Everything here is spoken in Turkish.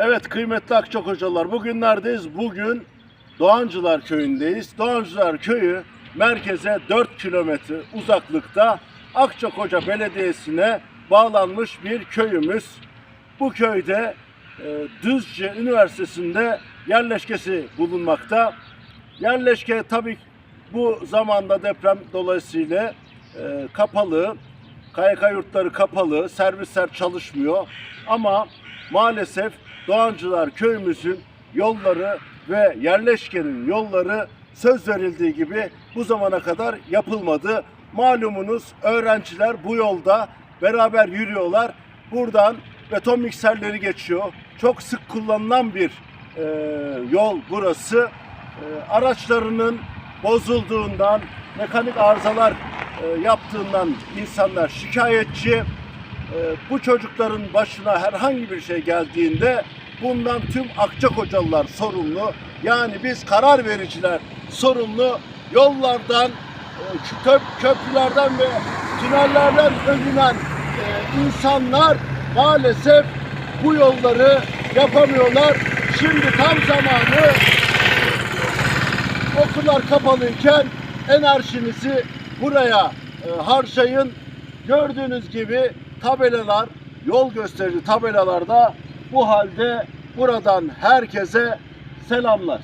Evet kıymetli Akçak hocalar bugün neredeyiz? Bugün Doğancılar köyündeyiz. Doğancılar köyü merkeze 4 kilometre uzaklıkta Akçakoca Belediyesi'ne bağlanmış bir köyümüz. Bu köyde e, Düzce Üniversitesi'nde yerleşkesi bulunmakta. Yerleşke tabii bu zamanda deprem dolayısıyla e, kapalı. KYK yurtları kapalı, servisler çalışmıyor. Ama maalesef Doğancılar köyümüzün yolları ve yerleşkenin yolları söz verildiği gibi bu zamana kadar yapılmadı. Malumunuz öğrenciler bu yolda beraber yürüyorlar. Buradan beton mikserleri geçiyor. Çok sık kullanılan bir e, yol burası. E, araçlarının bozulduğundan, mekanik arızalar e, yaptığından insanlar şikayetçi. E, bu çocukların başına herhangi bir şey geldiğinde bundan tüm Akçakocalılar sorumlu. Yani biz karar vericiler sorumlu. Yollardan, e, köp- köprülerden ve tünellerden övünen e, insanlar maalesef bu yolları yapamıyorlar. Şimdi tam zamanı okullar kapalıyken enerjinizi buraya e, harcayın. Gördüğünüz gibi tabelalar, yol gösterici tabelalarda bu halde buradan herkese selamlar.